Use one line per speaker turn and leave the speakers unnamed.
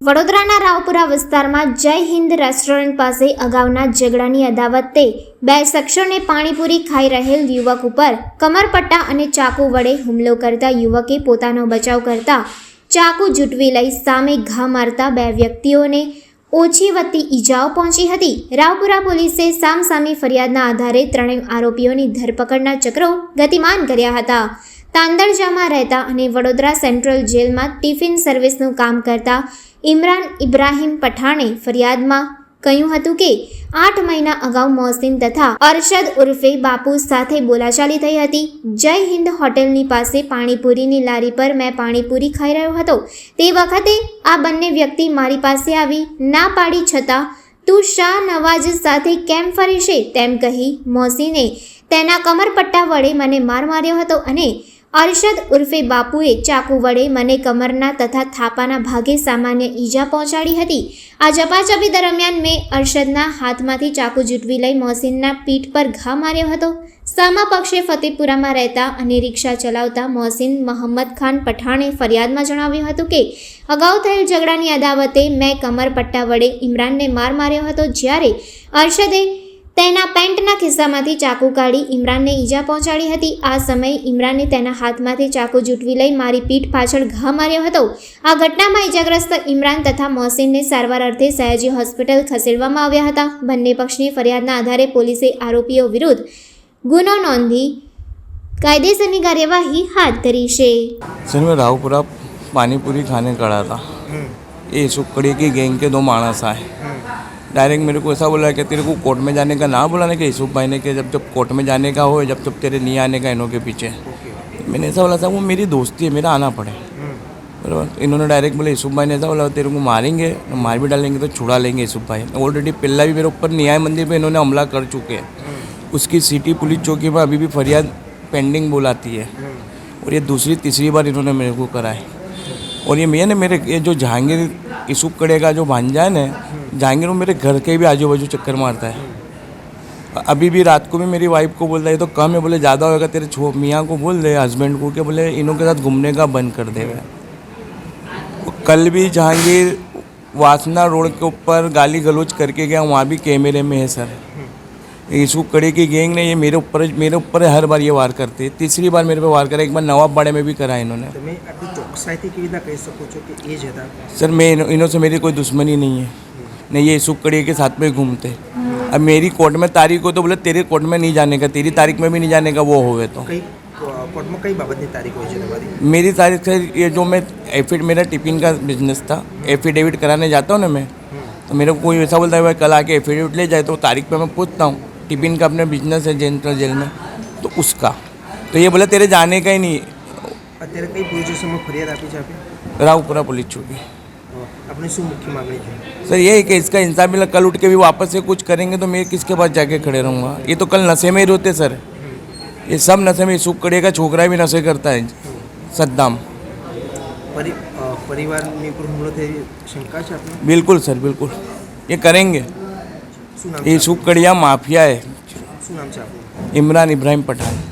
વડોદરાના રાવપુરા વિસ્તારમાં જય હિન્દ રેસ્ટોરન્ટ પાસે અગાઉના ઝઘડાની અદાવતે બે શખ્સોને પાણીપુરી ખાઈ રહેલ યુવક ઉપર કમરપટ્ટા અને ચાકુ વડે હુમલો કરતા યુવકે પોતાનો બચાવ કરતા ચાકુ જૂટવી લઈ સામે ઘા મારતા બે વ્યક્તિઓને ઓછી વત્તી ઈજાઓ પહોંચી હતી. રાવપુરા પોલીસે સામસામી ફરિયાદના આધારે ત્રણેય આરોપીઓની ધરપકડના ચક્રો ગતિમાન કર્યા હતા. તાંદળજામાં રહેતા અને વડોદરા સેન્ટ્રલ જેલમાં ટિફિન સર્વિસનું કામ કરતા ઇમરાન ઇબ્રાહિમ પઠાણે ફરિયાદમાં કહ્યું હતું કે, આઠ મહિના અગાઉ મોહસિન તથા અરશદ ઉર્ફે બાપુ સાથે બોલાચાલી થઈ હતી. જય હિન્દ હોટેલની પાસે પાણીપુરીની લારી પર મેં પાણીપુરી ખાઈ રહ્યો હતો. તે વખતે આ બંને વ્યક્તિ મારી પાસે આવી. ના પાડી છતાં, તું શાહ નવાજ સાથે કેમ ફરે છે તેમ કહી મોહસિને તેના કમરપટ્ટા વડે મને માર માર્યો હતો અને અરશદ ઉર્ફે બાપુએ ચાકુ વડે મને કમરના તથા થાપાના ભાગે સામાન્ય ઈજા પહોંચાડી હતી. આ જપાચપી દરમિયાન મેં અરશદના હાથમાંથી ચાકુ જૂટવી લઈ મોહસિનના પીઠ પર ઘા માર્યો હતો. સામા પક્ષે ફતેપુરામાં રહેતા અને રિક્ષા ચલાવતા મોહસિન મોહમ્મદ ખાન પઠાણે ફરિયાદમાં જણાવ્યું હતું કે, અગાઉ થયેલ ઝઘડાની અદાવતે મેં કમરપટ્ટા વડે ઇમરાનને માર માર્યો હતો જ્યારે અરશદે તેના પેન્ટના ખિસ્સામાંથી ચાકુ કાઢી ઇમરાનને ઈજા પહોંચાડી હતી. આ સમયે ઇમરાને તેના હાથમાંથી ચાકુ જૂટવી લઈ મારી પીઠ પાછળ ઘા માર્યો હતો. આ ઘટનામાં ઈજાગ્રસ્ત ઇમરાન તથા મોહસિનને સારવાર અર્થે સયાજી હોસ્પિટલ ખસેડવામાં આવ્યા હતા. બંને પક્ષની ફરિયાદના આધારે પોલીસે આરોપીઓ વિરુદ્ધ ગુનો નોંધી કાયદેસરની કાર્યવાહી હાથ ધરી છે.
રાવપુરા પાણીપુરી ખાને કળા હતા. એ છોકરી કી ગેંગ કે દો માણસ આય. डायरेक्ट मेरे को ऐसा बोला कि तेरे को कोर्ट में जाने का ना बोला ना कि यूसुफ भाई ने कि जब जब कोर्ट में जाने का हो जब जब तेरे नहीं आने का इनों के पीछे। मैंने ऐसा बोला था वो मेरी दोस्ती है मेरा आना पड़े। बराबर। इन्होंने डायरेक्ट बोले यूसुफ भाई ने ऐसा बोला तेरे को मारेंगे मार भी डालेंगे तो छुड़ा लेंगे यूसुफ भाई। ऑलरेडी पिल्ला भी मेरे ऊपर न्याय मंदिर पर इन्होंने हमला कर चुके हैं। उसकी सिटी पुलिस चौकी पर अभी भी फरियाद पेंडिंग बुलाती है। और ये दूसरी तीसरी बार इन्होंने मेरे को करा है। और ये मैं ना मेरे ये जो जहांगीर यूसुफ कड़े का जो भांजा है ना जाएँगे वो मेरे घर के भी आजू बाजू चक्कर मारता है। अभी भी रात को भी मेरी वाइफ को बोलता है तो कम है बोले ज़्यादा होगा तेरे छो मियाँ को बोल दे हस्बैंड को कि बोले इनों के साथ घूमने का बंद कर दे कल भी जहांगीर वासना रोड के ऊपर गाली गलोच करके गया वहाँ भी कैमरे में है सर। इसको कड़े की गैंग ने ये मेरे ऊपर मेरे ऊपर हर बार ये वार करते तीसरी बार मेरे पे वार करा एक बार नवाब बाड़े में भी करा इन्होंने।
तो
सर मैं इन्हों से मेरी कोई दुश्मनी नहीं है। नहीं ये यूसुफ कड़ी के साथ में घूमते अब मेरी कोर्ट में तारीख हो तो बोले तेरे कोर्ट में नहीं जाने का तेरी तारीख में भी नहीं जाने का वो होवे तो
કઈ કોર્ટમાં કઈ બાબતની તારીખ હોય છે તમારી
मेरी तारीख से ये जो मैं एफिड मेरा टिफिन का बिजनेस था एफिडेविट कराने जाता हूँ ना मैं तो मेरे को कोई ऐसा बोलता है भाई कल आके एफिडेविट ले जाए तो तारीख पे मैं पूछता हूँ टिफिन का अपना बिजनेस है जेंट्रल जेल में तो उसका तो ये बोला तेरे जाने का ही नहीं
અત્યારે કઈ પોલીસ સ્ટેશનમાં ફરિયાદ આપી છે આપે
रावपुरा पुलिस चौकी
अपने से मुख्य मांगनी चाहिए
सर यही कि इसका इंसान मिला कल उठ के भी वापस से कुछ करेंगे तो मैं किसके पास जाके खड़े रहूँगा? ये तो कल नशे में ही रोते सर। ये सब नशे में सुख कड़े का छोकरा भी नशे करता है। सद्दाम।
परि, परिवार में शंका से
बिल्कुल सर बिल्कुल। ये करेंगे। ये सुख कड़िया माफिया है। इमरान इब्राहिम पठान।